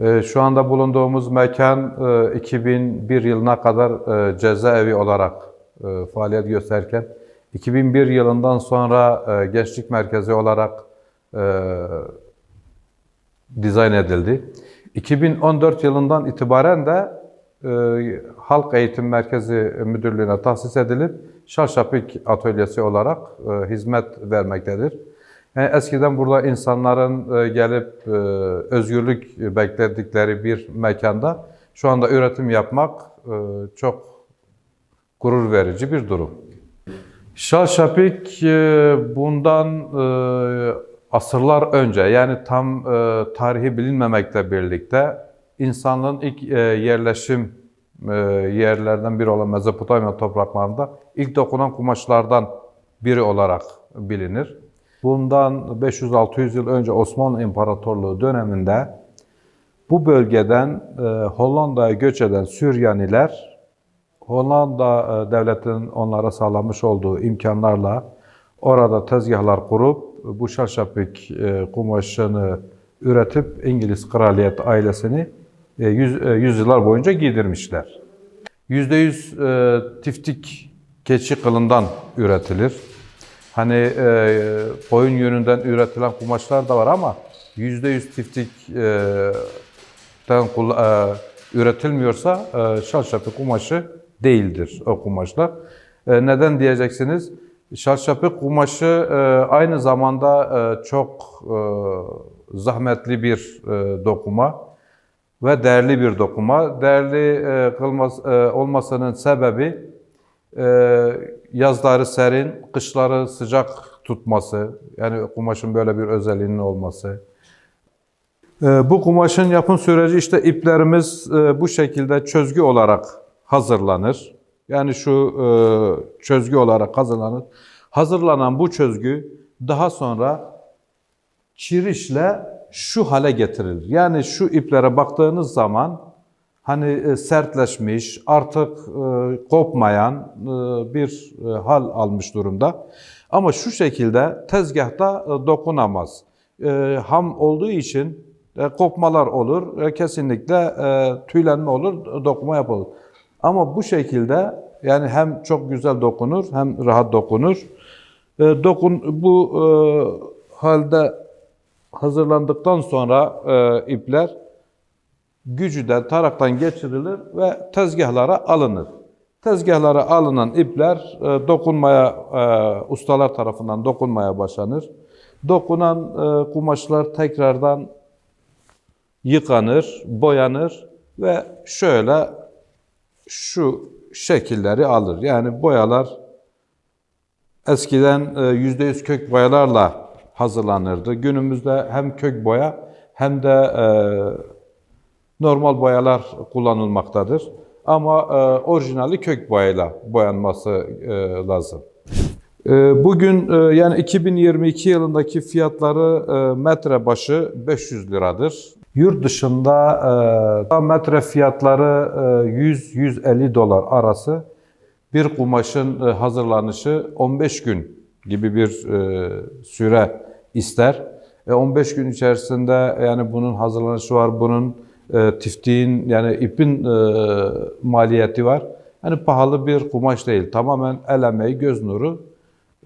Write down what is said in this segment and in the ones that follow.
Ee, Şu anda bulunduğumuz mekan e, 2001 yılına kadar e, cezaevi olarak e, faaliyet gösterirken 2001 yılından sonra e, gençlik merkezi olarak e, dizayn edildi. 2014 yılından itibaren de e, Halk Eğitim Merkezi Müdürlüğü'ne tahsis edilip Şarşapik Atölyesi olarak e, hizmet vermektedir. Yani eskiden burada insanların e, gelip e, özgürlük bekledikleri bir mekanda şu anda üretim yapmak e, çok gurur verici bir durum. Şarşapik e, bundan e, asırlar önce yani tam e, tarihi bilinmemekle birlikte insanlığın ilk e, yerleşim e, yerlerden biri olan Mezopotamya topraklarında ilk dokunan kumaşlardan biri olarak bilinir. Bundan 500-600 yıl önce Osmanlı İmparatorluğu döneminde bu bölgeden e, Hollanda'ya göç eden Süryaniler Hollanda devletinin onlara sağlamış olduğu imkanlarla orada tezgahlar kurup bu şarşapik kumaşını üretip İngiliz kraliyet ailesini yüz, e, yüzyıllar boyunca giydirmişler. %100 e, tiftik keçi kılından üretilir. Hani e, koyun yönünden üretilen kumaşlar da var ama %100 tiftik e, e, üretilmiyorsa e, şarşapı kumaşı değildir o kumaşlar. E, neden diyeceksiniz? Şarşapı kumaşı e, aynı zamanda e, çok e, zahmetli bir e, dokuma ve değerli bir dokuma. Değerli e, kılmaz, e, olmasının sebebi e, yazları serin, kışları sıcak tutması. Yani kumaşın böyle bir özelliğinin olması. E, bu kumaşın yapım süreci işte iplerimiz e, bu şekilde çözgü olarak hazırlanır. Yani şu e, çözgü olarak hazırlanır. Hazırlanan bu çözgü daha sonra çirişle şu hale getirilir. Yani şu iplere baktığınız zaman hani e, sertleşmiş, artık e, kopmayan e, bir hal almış durumda. Ama şu şekilde tezgahta dokunamaz. Ham olduğu için kopmalar olur, kesinlikle tüylenme olur, dokuma yapılır. Ama bu şekilde yani hem çok güzel dokunur hem rahat dokunur. Dokun bu halde hazırlandıktan sonra e, ipler gücüden taraktan geçirilir ve tezgahlara alınır. Tezgahlara alınan ipler e, dokunmaya e, ustalar tarafından dokunmaya başlanır. Dokunan e, kumaşlar tekrardan yıkanır, boyanır ve şöyle şu şekilleri alır. Yani boyalar eskiden e, %100 kök boyalarla hazırlanırdı. Günümüzde hem kök boya hem de e, normal boyalar kullanılmaktadır. Ama e, orijinali kök boyayla boyanması e, lazım. E, Bugün e, yani 2022 yılındaki fiyatları e, metre başı 500 liradır. Yurt dışında e, metre fiyatları e, 100-150 dolar arası. Bir kumaşın e, hazırlanışı 15 gün gibi bir e, süre ister. E, 15 gün içerisinde yani bunun hazırlanışı var, bunun e, tiftiğin yani ipin e, maliyeti var. Yani pahalı bir kumaş değil. Tamamen el emeği, göz nuru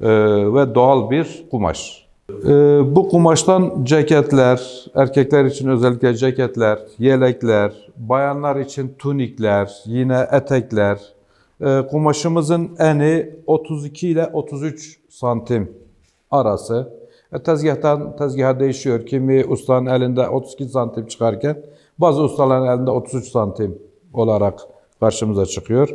e, ve doğal bir kumaş. E, bu kumaştan ceketler, erkekler için özellikle ceketler, yelekler, bayanlar için tunikler, yine etekler. E, kumaşımızın eni 32 ile 33 santim arası. E, tezgahtan tezgaha değişiyor. Kimi ustanın elinde 32 santim çıkarken bazı ustaların elinde 33 santim olarak karşımıza çıkıyor.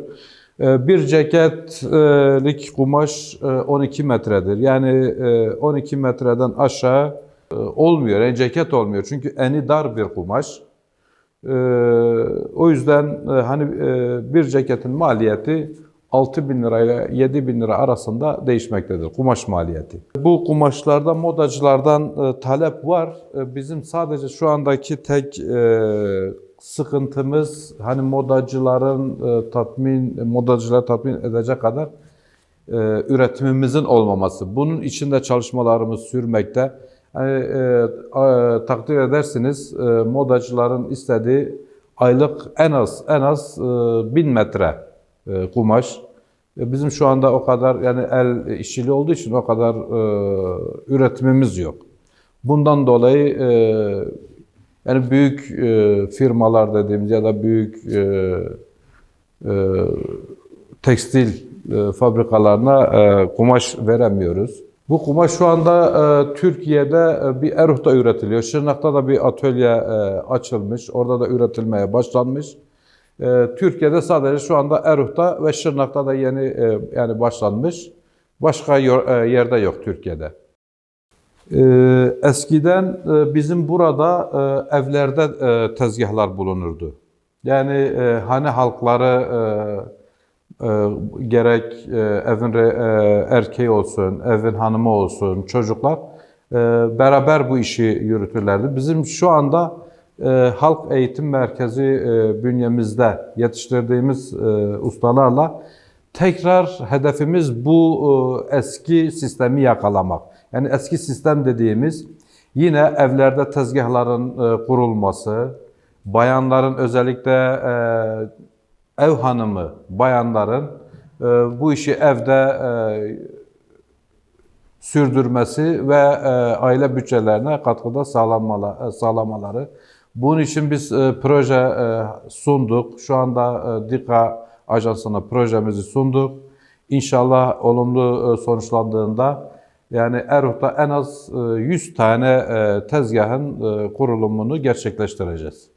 E, Bir ceketlik kumaş e, 12 metredir. Yani e, 12 metreden aşağı e, olmuyor. Yani ceket olmuyor. Çünkü eni dar bir kumaş. E, O yüzden e, hani e, bir ceketin maliyeti 6 bin lira ile 7 bin lira arasında değişmektedir kumaş maliyeti. Bu kumaşlarda modacılardan e, talep var. E, bizim sadece şu andaki tek e, sıkıntımız hani modacıların e, tatmin modacıları tatmin edecek kadar e, üretimimizin olmaması. Bunun içinde çalışmalarımız sürmekte. Yani, e, a- takdir edersiniz e, modacıların istediği aylık en az en az e, 1000 metre e, kumaş. E, Bizim şu anda o kadar yani el işçiliği olduğu için o kadar e, üretimimiz yok. Bundan dolayı e, yani büyük e, firmalar dediğimiz ya da büyük e, e, tekstil e, fabrikalarına e, kumaş veremiyoruz. Bu kumaş şu anda e, Türkiye'de e, bir Erut'ta üretiliyor. Şırnak'ta da bir atölye e, açılmış. Orada da üretilmeye başlanmış. E, Türkiye'de sadece şu anda Erut'ta ve Şırnak'ta da yeni e, yani başlanmış. Başka e, yerde yok Türkiye'de. Ee, eskiden e, bizim burada evlerde tezgahlar bulunurdu. Yani hane halkları gerek evin erkeği olsun, evin hanımı olsun, çocuklar beraber bu işi yürütürlerdi. Bizim şu anda Halk Eğitim Merkezi e, bünyemizde yetiştirdiğimiz e, ustalarla tekrar hedefimiz bu e, eski sistemi yakalamak. Yani eski sistem dediğimiz yine evlerde tezgahların kurulması, bayanların özellikle ev hanımı bayanların bu işi evde sürdürmesi ve aile bütçelerine katkıda sağlanmalı, e, sağlamaları. Bunun için biz e, proje e, sunduk. Şu anda e, DİKA ajansına projemizi sunduk. İnşallah olumlu e, sonuçlandığında yani Erut'ta en az e, 100 tane e, tezgahın e, kurulumunu gerçekleştireceğiz.